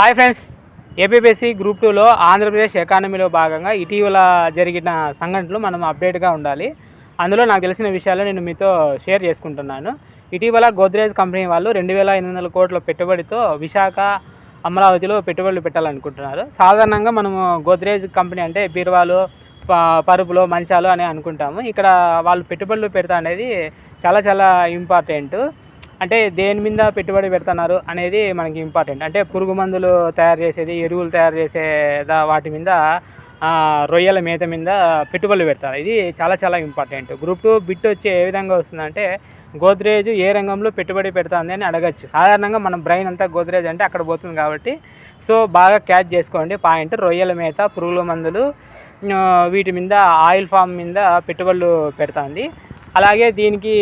Hi friends APSC group టూలో ఆంధ్రప్రదేశ్ ఎకానమీలో భాగంగా ఇటీవల జరిగిన సంఘటనలు మనం అప్డేట్గా ఉండాలి. అందులో నాకు తెలిసిన విషయాలు నేను మీతో షేర్ చేసుకుంటున్నాను. ఇటీవల గోద్రేజ్ కంపెనీ వాళ్ళు రెండు వేల ఎనిమిది వందల కోట్ల పెట్టుబడితో విశాఖ అమరావతిలో పెట్టుబడులు పెట్టాలనుకుంటున్నారు. సాధారణంగా మనము గోద్రేజ్ కంపెనీ అంటే బీరువాలు పరుపులు మంచాలు అని అనుకుంటాము. ఇక్కడ వాళ్ళు పెట్టుబడులు పెడతా అనేది చాలా చాలా ఇంపార్టెంట్. అంటే దేని మీద పెట్టుబడి పెడుతున్నారు అనేది మనకి ఇంపార్టెంట్. అంటే పురుగు మందులు తయారు చేసేది ఎరువులు తయారు చేసే దా- వాటి మీద రొయ్యల మేత మీద పెట్టుబడులు పెడతారు. ఇది చాలా చాలా ఇంపార్టెంట్. గ్రూప్ టూ బిట్ వచ్చి ఏ విధంగా వస్తుందంటే గోద్రేజ్ ఏ రంగంలో పెట్టుబడి పెడుతుంది అని అడగచ్చు. సాధారణంగా మన బ్రెయిన్ అంతా గోద్రేజ్ అంటే అక్కడ పోతుంది కాబట్టి. సో బాగా క్యాచ్ చేసుకోండి. పాయింట్ రొయ్యల మేత పురుగుల మందులు వీటి మీద ఆయిల్ ఫామ్ మీద పెట్టుబడులు పెడుతుంది. అలాగే దీనికి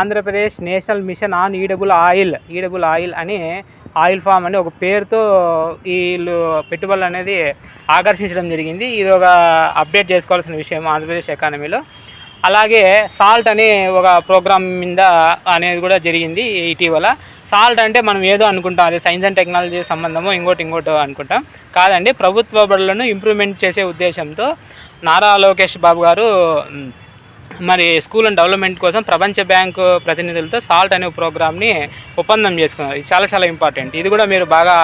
Andhra Pradesh national mission on edible oil edible oil అని ఆయిల్ ఫామ్ అని ఒక పేరుతో వీళ్ళు పెట్టుబడులు అనేది ఆకర్షించడం జరిగింది. ఇది ఒక అప్డేట్ చేసుకోవాల్సిన విషయం ఆంధ్రప్రదేశ్ ఎకానమీలో. అలాగే సాల్ట్ అనే ఒక ప్రోగ్రామ్ మీద అనేది కూడా జరిగింది ఇటీవల. సాల్ట్ అంటే మనం ఏదో అనుకుంటాం అది సైన్స్ అండ్ టెక్నాలజీ సంబంధము ఇంకోటి ఇంకోటి అనుకుంటాం. కాదండి ప్రభుత్వ బడులను ఇంప్రూవ్మెంట్ చేసే ఉద్దేశంతో నారా లోకేష్ బాబు గారు మరి స్కూల్ అండ్ డెవలప్మెంట్ కోసం ప్రపంచ బ్యాంకు ప్రతినిధులతో సాల్ట్ అనే ప్రోగ్రామ్ని ఒప్పందం చేసుకున్నారు. ఇది చాలా చాలా ఇంపార్టెంట్. ఇది కూడా మీరు బాగా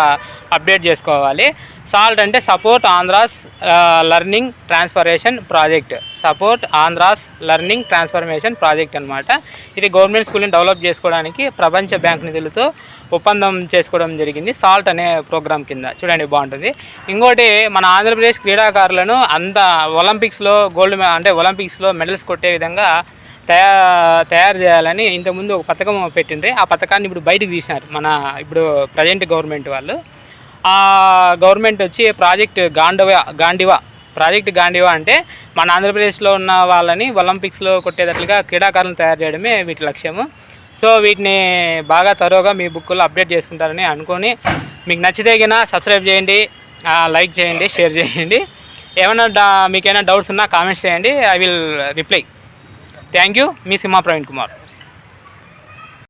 అప్డేట్ చేసుకోవాలి. సాల్ట్ అంటే support Andhra's learning transformation project. Support Andhra's learning transformation project అనమాట ఇది గవర్నమెంట్ స్కూల్ని డెవలప్ చేసుకోవడానికి ప్రపంచ బ్యాంక్ నిధులతో ఒప్పందం చేసుకోవడం జరిగింది సాల్ట్ అనే ప్రోగ్రామ్ కింద. చూడండి బాగుంటుంది. ఇంకోటి మన ఆంధ్రప్రదేశ్ క్రీడాకారులను అంత ఒలింపిక్స్లో గోల్డ్ అంటే ఒలింపిక్స్లో మెడల్స్ కొట్టే విధంగా తయా తయారు చేయాలని ఇంతకుముందు ఒక పథకం పెట్టిండ్రి. ఆ పథకాన్ని ఇప్పుడు బయటకు తీసినారు మన ఇప్పుడు ప్రజెంట్ గవర్నమెంట్ వాళ్ళు. ఆ గవర్నమెంట్ వచ్చి ప్రాజెక్ట్ గాండవ గాండివా ప్రాజెక్ట్ గాండివా అంటే మన ఆంధ్రప్రదేశ్లో ఉన్న వాళ్ళని ఒలింపిక్స్లో కొట్టేటట్లుగా క్రీడాకారులను తయారు చేయడమే వీటి లక్ష్యము. సో వీటిని బాగా తరోగా మీ బుక్లో అప్డేట్ చేసుకుంటారని అనుకొని మీకు నచ్చితే గిన సబ్స్క్రైబ్ చేయండి లైక్ చేయండి షేర్ చేయండి. ఏమైనా మీకైనా డౌట్స్ ఉన్నా కామెంట్స్ చేయండి. I will reply. Thank you me Simha Praveen Kumar.